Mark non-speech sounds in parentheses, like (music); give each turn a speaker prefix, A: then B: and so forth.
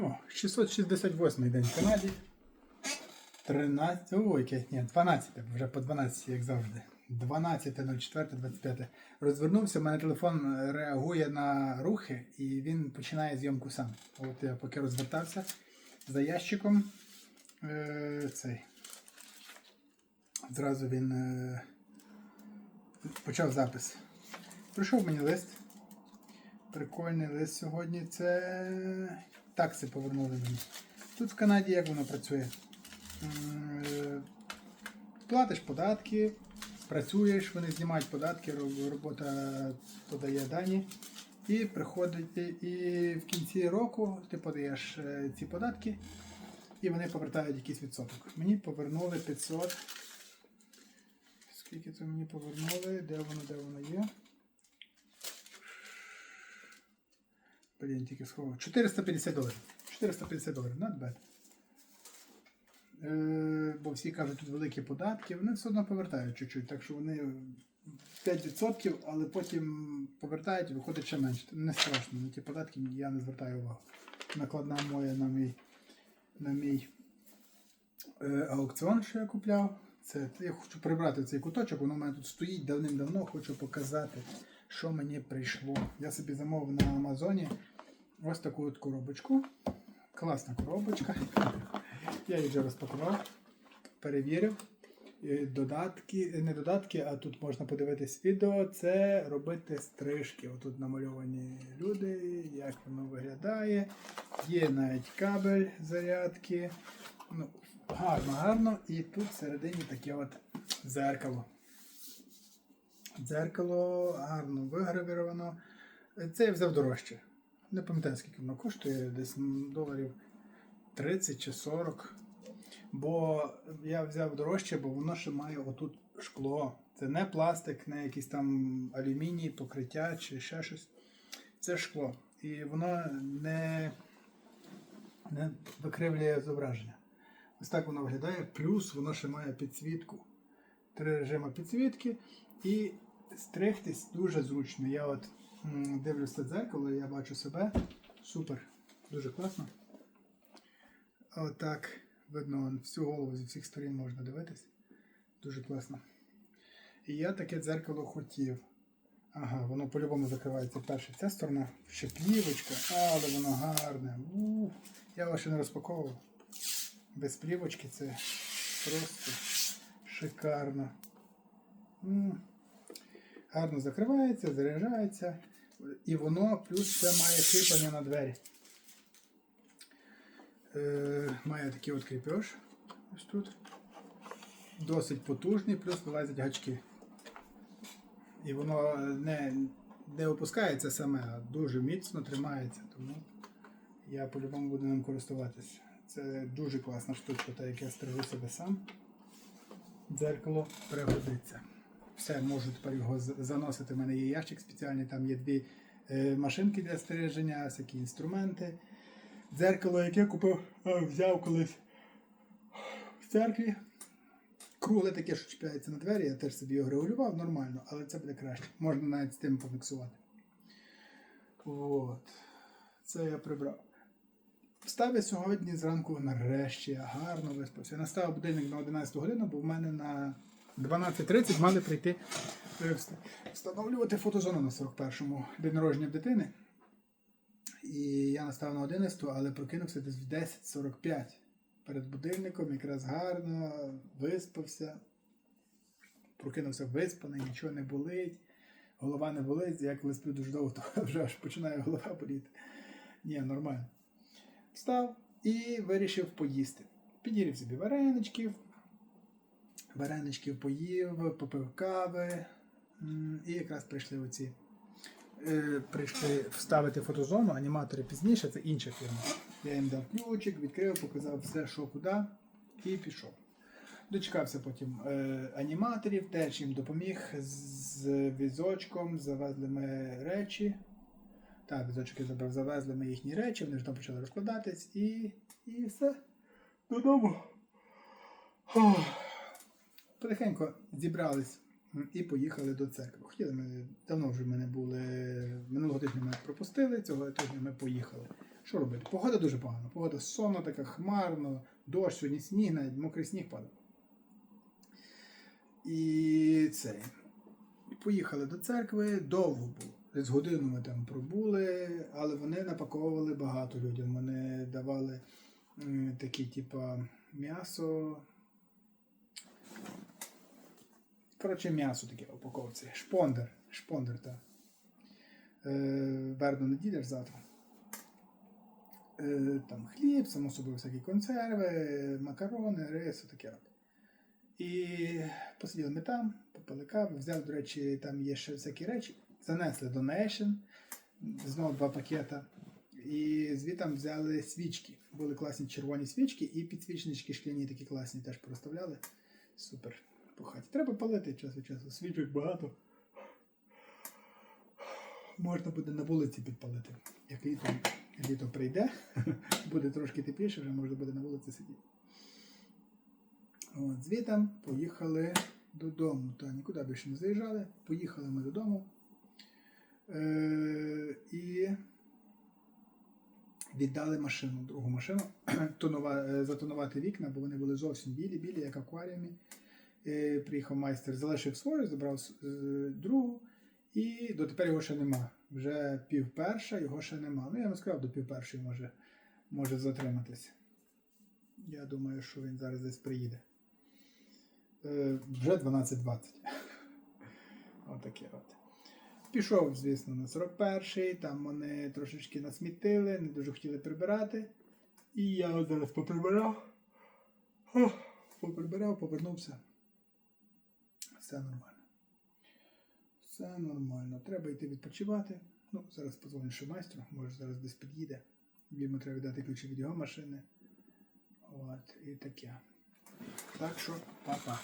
A: О, 668 день в Канаді. 13. Ой, ні, 12, вже по 12, як завжди. 12.04.25. Розвернувся, у мене телефон реагує на рухи і він починає зйомку сам. От я поки розвертався за ящиком. Е, цей. Зразу він е, почав запис. Прийшов мені лист. Прикольний лист сьогодні. Це такси повернули мені. Тут в Канаді як воно працює? Е, Платиш податки, працюєш, вони знімають податки, робота подає дані. І приходить, і- в кінці року ти подаєш е, ці податки, і вони повертають якийсь відсоток. Мені повернули 500. Скільки це мені повернули? Де воно, де воно є? Блін, тільки сховав. 450 доларів. 450 доларів, not bad. Е, бо всі кажуть, тут великі податки, вони все одно повертають чуть-чуть, так що вони 5%, але потім повертають і виходить ще менше. Не страшно, на ті податки я не звертаю увагу. Накладна моя на мій, на мій е, аукціон, що я купляв. Це я хочу прибрати цей куточок, воно в мене тут стоїть давним-давно, хочу показати, що мені прийшло. Я собі замовив на Амазоні ось таку от коробочку. Класна коробочка. Я її вже розпакував, перевірив. Е, Додатки, е, не додатки, а тут можна подивитись відео. Це робити стрижки. Отут намальовані люди, як воно виглядає. Є навіть кабель зарядки. Ну, гарно, гарно. І тут всередині таке от дзеркало. Дзеркало гарно вигравіровано. Це я взяв дорожче. Не пам'ятаю, скільки воно коштує, десь доларів 30 чи 40. Бо я взяв дорожче, бо воно ще має отут шкло. Це не пластик, не якийсь там алюміній, покриття чи ще щось. Це шкло. І воно не, не викривлює зображення. Ось так воно виглядає. Плюс воно ще має підсвітку. Три режими підсвітки. І стригтись дуже зручно. Я от дивлюся дзеркало, я бачу себе. Супер. Дуже класно. Отак видно всю голову зі всіх сторін можна дивитись. Дуже класно. І я таке дзеркало хотів. Ага, воно по-любому закривається перше. Ця сторона ще плівочка, але воно гарне. Ух, я його ще не розпаковував. Без плівочки це просто шикарно. Гарно закривається, заряджається. І воно плюс це має кріплення на двері. Е, має такий от кріпеж. Ось тут. Досить потужний, плюс вилазять гачки. І воно не, не опускається саме, а дуже міцно тримається. Тому я по-любому буду ним користуватися. Це дуже класна штучка, та як я стрижу себе сам. Дзеркало пригодиться. Все, можу тепер його заносити. У мене є ящик спеціальний, там є дві е, машинки для стереження, всякі інструменти. Дзеркало, яке купив, е, взяв колись в церкві. Кругле таке, що чіпляється на двері, я теж собі його регулював нормально, але це буде краще. Можна навіть з тим поміксувати. От. Це я прибрав. Встав сьогодні зранку нарешті, я гарно виспався. Я наставив будильник на 11 годину, бо в мене на 12.30 мали прийти встановлювати фотозону на 41-му день народження дитини. І я наставив на 11, але прокинувся десь в 10.45 перед будильником, якраз гарно, виспався. Прокинувся виспаний, нічого не болить, голова не болить. Я коли сплю дуже довго, (laughs) то вже аж починає голова боліти. Ні, нормально. Встав і вирішив поїсти. Підірів собі вареничків, вареничків поїв, попив кави. І якраз прийшли оці. е, Прийшли вставити фотозону, аніматори пізніше, це інша фірма. Я їм дав ключик, відкрив, показав все, що куди, і пішов. Дочекався потім е, аніматорів, теж їм допоміг з візочком, завезли ми речі. Так, візочки забрав, завезли ми їхні речі, вони ж там почали розкладатись і, і все. Додому. Ох. Потихеньку зібрались і поїхали до церкви. Хотіли ми, давно вже в мене були, минулого тижня ми пропустили, цього тижня ми поїхали. Що робити? Погода дуже погана. Погода сонна, така хмарно, дощ, сьогодні сніг, навіть мокрий сніг падав. І цей. І поїхали до церкви, довго було. Десь годину ми там пробули, але вони напаковували багато людям. Вони давали такі, типа, м'ясо. Коротше, м'ясо таке в упаковці. Шпондер. Шпондер, так. Е, Вербна неділя завтра. Е, там хліб, само собою всякі консерви, макарони, рис, таке. І посиділи ми там, попили каву, взяли, до речі, там є ще всякі речі, занесли донейшн, знову два пакета. І звітом взяли свічки. Були класні червоні свічки і підсвічнички шкляні такі класні теж проставляли. Супер. По хаті. Треба палити час від часу. Свічок багато. Можна буде на вулиці підпалити. Як літо, літо прийде, (laughs) буде трошки тепліше, вже можна буде на вулиці сидіти. От, звітом поїхали додому. Та нікуди більше не заїжджали. Поїхали ми додому. Е, і віддали машину, другу машину, (clears throat) тонува, е, затонувати вікна, бо вони були зовсім білі, білі, як акваріумі. Е, приїхав майстер, залишив свою, забрав другу, і дотепер його ще нема. Вже пів перша, його ще нема. Ну, я не сказав, до пів першої може, може затриматися. Я думаю, що він зараз десь приїде. Е, вже 12.20. (laughs) Отаке от. Пішов, звісно, на 41-й, там вони трошечки насмітили, не дуже хотіли прибирати. І я зараз поприбирав. Ох, Поприбирав, повернувся. Все нормально. Все нормально. Треба йти відпочивати. Ну, зараз позвоню ще майстру, може зараз десь під'їде. Йому треба віддати ключі від його машини. От, і таке. Так що, па-па.